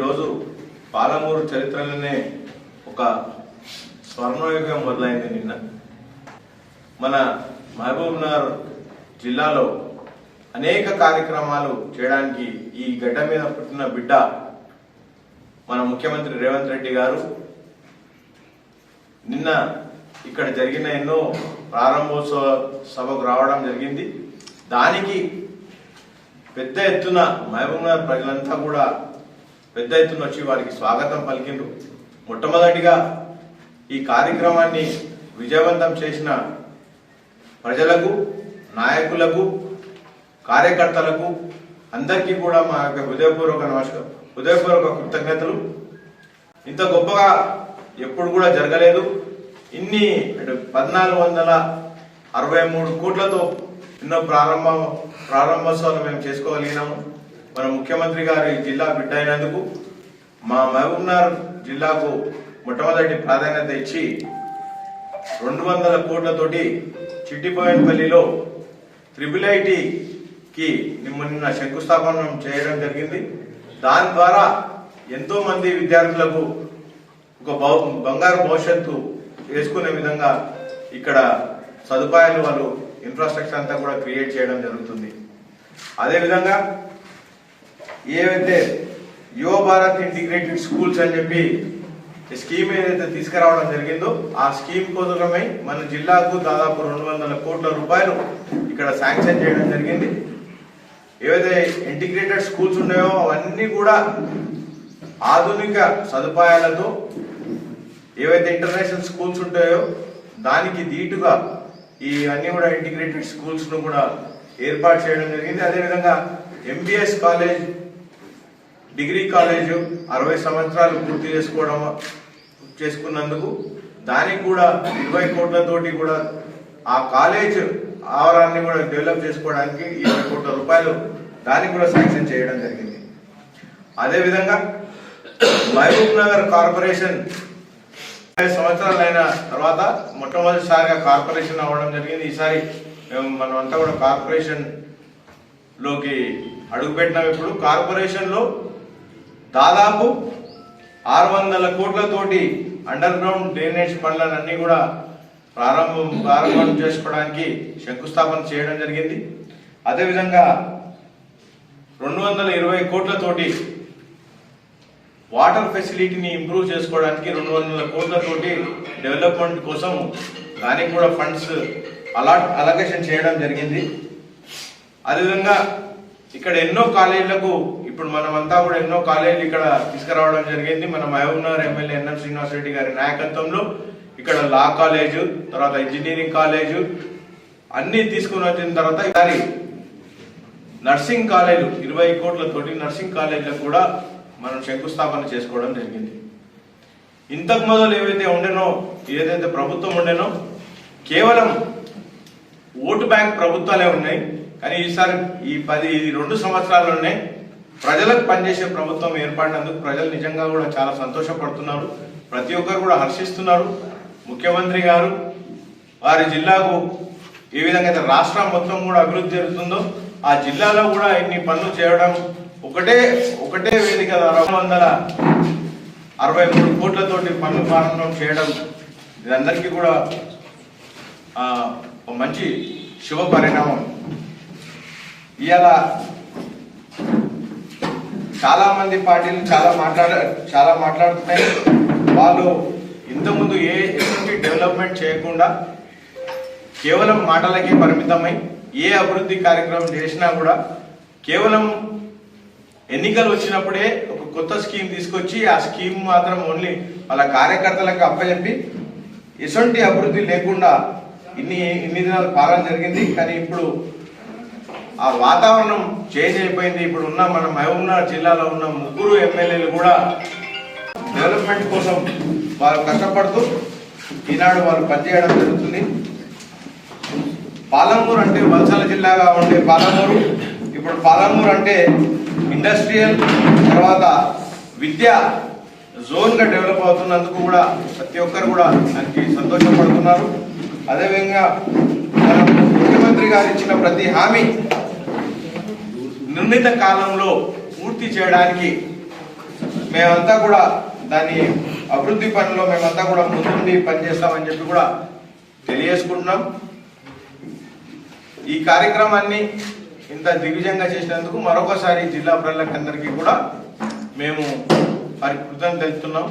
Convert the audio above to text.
ఈరోజు పాలమూరు చరిత్రలోనే ఒక స్వర్ణయుగం మొదలైంది నిన్న. మన మహబూబ్నగర్ జిల్లాలో అనేక కార్యక్రమాలు చేయడానికి ఈ గడ్డ మీద పుట్టిన బిడ్డ మన ముఖ్యమంత్రి రేవంత్ రెడ్డి గారు. నిన్న ఇక్కడ జరిగిన ఎన్నో ప్రారంభోత్సవ సభకు రావడం జరిగింది. దానికి పెద్ద ఎత్తున మహబూబ్నగర్ ప్రజలంతా కూడా పెద్ద ఎత్తున వచ్చి వారికి స్వాగతం పలికిండ్రు. మొట్టమొదటిగా ఈ కార్యక్రమాన్ని విజయవంతం చేసిన ప్రజలకు నాయకులకు కార్యకర్తలకు అందరికీ కూడా మా యొక్క హృదయపూర్వక నమస్కారం హృదయపూర్వక కృతజ్ఞతలు. ఇంత గొప్పగా ఎప్పుడు కూడా జరగలేదు. ఇన్ని పద్నాలుగు వందల అరవై మూడు కోట్లతో ఎన్నో ప్రారంభ ప్రారంభోత్సవాలు మేము చేసుకోగలిగినాము. మన ముఖ్యమంత్రి గారి జిల్లా బిడ్డ అయినందుకు మా మహబూబ్నగర్ జిల్లాకు మొట్టమొదటి ప్రాధాన్యత ఇచ్చి రెండు వందల కోట్లతోటి చిట్టిపోయినపల్లిలో ట్రిపుల్ ఐటీకి నిన్న శంకుస్థాపన చేయడం జరిగింది. దాని ద్వారా ఎంతోమంది విద్యార్థులకు ఒక బంగారు భవిష్యత్తు వేసుకునే విధంగా ఇక్కడ సదుపాయాలు వాళ్ళు ఇన్ఫ్రాస్ట్రక్చర్ అంతా కూడా క్రియేట్ చేయడం జరుగుతుంది. అదేవిధంగా ఏవైతే యువ భారత్ ఇంటిగ్రేటెడ్ స్కూల్స్ అని చెప్పి ఈ స్కీమ్ ఏదైతే తీసుకురావడం జరిగిందో ఆ స్కీమ్ కోసమై మన జిల్లాకు దాదాపు రెండు వందల కోట్ల రూపాయలు ఇక్కడ శాంక్షన్ చేయడం జరిగింది. ఏవైతే ఇంటిగ్రేటెడ్ స్కూల్స్ ఉన్నాయో అవన్నీ కూడా ఆధునిక సదుపాయాలతో ఏవైతే ఇంటర్నేషనల్ స్కూల్స్ ఉంటాయో దానికి దీటుగా ఈ అన్ని కూడా ఇంటిగ్రేటెడ్ స్కూల్స్ను కూడా ఏర్పాటు చేయడం జరిగింది. అదేవిధంగా ఎంబీఎస్ కాలేజ్ డిగ్రీ కాలేజ్ అరవై సంవత్సరాలు పూర్తి చేసుకోవడం చేసుకున్నందుకు దానికి కూడా ఇరవై కోట్లతోటి కూడా ఆ కాలేజ్ ఆవరాన్ని కూడా డెవలప్ చేసుకోవడానికి ఇరవై కోట్ల రూపాయలు దానికి కూడా శాంక్షన్ చేయడం జరిగింది. అదేవిధంగా మహబూబ్ నగర్ కార్పొరేషన్ ఇరవై సంవత్సరాలు అయిన తర్వాత మొట్టమొదటిసారిగా కార్పొరేషన్ అవ్వడం జరిగింది. ఈసారి మేము మనం అంతా కూడా కార్పొరేషన్లోకి అడుగుపెట్టినాం. ఇప్పుడు కార్పొరేషన్లో దాదాపు ఆరు వందల కోట్లతోటి అండర్ గ్రౌండ్ డ్రైనేజ్ పనులన్నీ కూడా ప్రారంభం ప్రారంభం చేసుకోవడానికి శంకుస్థాపన చేయడం జరిగింది. అదేవిధంగా రెండు వందల ఇరవై కోట్లతోటి వాటర్ ఫెసిలిటీని ఇంప్రూవ్ చేసుకోవడానికి రెండు వందల కోట్లతోటి డెవలప్మెంట్ కోసం దానికి కూడా ఫండ్స్ అలాట్ అలొకేషన్ చేయడం జరిగింది. అదేవిధంగా ఇక్కడ ఎన్నో కాలేజీలకు ఇప్పుడు మనమంతా కూడా ఎన్నో కాలేజీలు ఇక్కడ తీసుకురావడం జరిగింది. మన Mahabubnagar MLA N M Srinivas Reddy గారి నాయకత్వంలో ఇక్కడ లా కాలేజు తర్వాత ఇంజనీరింగ్ కాలేజు అన్ని తీసుకుని వచ్చిన తర్వాత ఈసారి నర్సింగ్ కాలేజీలు ఇరవై కోట్లతోటి నర్సింగ్ కాలేజీలకు కూడా మనం శంకుస్థాపన చేసుకోవడం జరిగింది. ఇంతకు మొదలు ఏవైతే ఉండేనో ఏదైతే ప్రభుత్వం ఉండేనో కేవలం ఓటు బ్యాంక్ ప్రభుత్వాలే ఉన్నాయి. కానీ ఈసారి ఈ పది రెండు రెండు ఉన్నాయి ప్రజలకు పనిచేసే ప్రభుత్వం ఏర్పడినందుకు ప్రజలు నిజంగా కూడా చాలా సంతోషపడుతున్నారు. ప్రతి ఒక్కరు కూడా హర్షిస్తున్నారు. ముఖ్యమంత్రి గారు వారి జిల్లాకు ఏ విధంగా అయితే రాష్ట్రం మొత్తం కూడా అభివృద్ధి జరుగుతుందో ఆ జిల్లాలో కూడా ఇన్ని పనులు చేయడం ఒకటే ఒకటే వేదిక రెండు వందల అరవై మూడు కోట్లతోటి పనులు ప్రారంభం చేయడం ఇదందరికీ కూడా ఒక మంచి శుభ పరిణామం ఇవాళ చాలా మంది పార్టీలు చాలా మాట్లాడ చాలా మాట్లాడుతున్నాయి. వాళ్ళు ఇంతకుముందు ఏ ఎటువంటి డెవలప్మెంట్ చేయకుండా కేవలం మాటలకే పరిమితమై ఏ అభివృద్ధి కార్యక్రమం చేసినా కూడా కేవలం ఎన్నికలు వచ్చినప్పుడే ఒక కొత్త స్కీమ్ తీసుకొచ్చి ఆ స్కీమ్ మాత్రం ఓన్లీ వాళ్ళ కార్యకర్తలకు అప్పచెప్పి ఎటువంటి అభివృద్ధి లేకుండా ఇన్ని ఇన్ని దినాలు పాలన జరిగింది. కానీ ఇప్పుడు ఆ వాతావరణం చేంజ్ అయిపోయింది. ఇప్పుడు ఉన్న మన మహబూబ్నగర్ జిల్లాలో ఉన్న ముగ్గురు ఎమ్మెల్యేలు కూడా డెవలప్మెంట్ కోసం వారు కష్టపడుతూ ఈనాడు వారు పనిచేయడం జరుగుతుంది. పాలమూరు అంటే వలసల జిల్లాగా ఉండే పాలమూరు. ఇప్పుడు పాలమూరు అంటే ఇండస్ట్రియల్ తర్వాత విద్య జోన్గా డెవలప్ అవుతున్నందుకు కూడా ప్రతి ఒక్కరు కూడా దానికి సంతోషపడుతున్నారు. అదేవిధంగా మన ముఖ్యమంత్రి గారు ఇచ్చిన ప్రతి హామీ నిర్ణీత కాలంలో పూర్తి చేయడానికి మేమంతా కూడా దాని అభివృద్ధి పనిలో మేమంతా కూడా ముందుండి పనిచేస్తామని చెప్పి కూడా తెలియజేసుకుంటున్నాం. ఈ కార్యక్రమాన్ని ఇంత దిగ్విజయంగా చేసినందుకు మరొకసారి జిల్లా ప్రజలకందరికీ కూడా మేము వారి కృతజ్ఞతలు తెలుపుతున్నాం.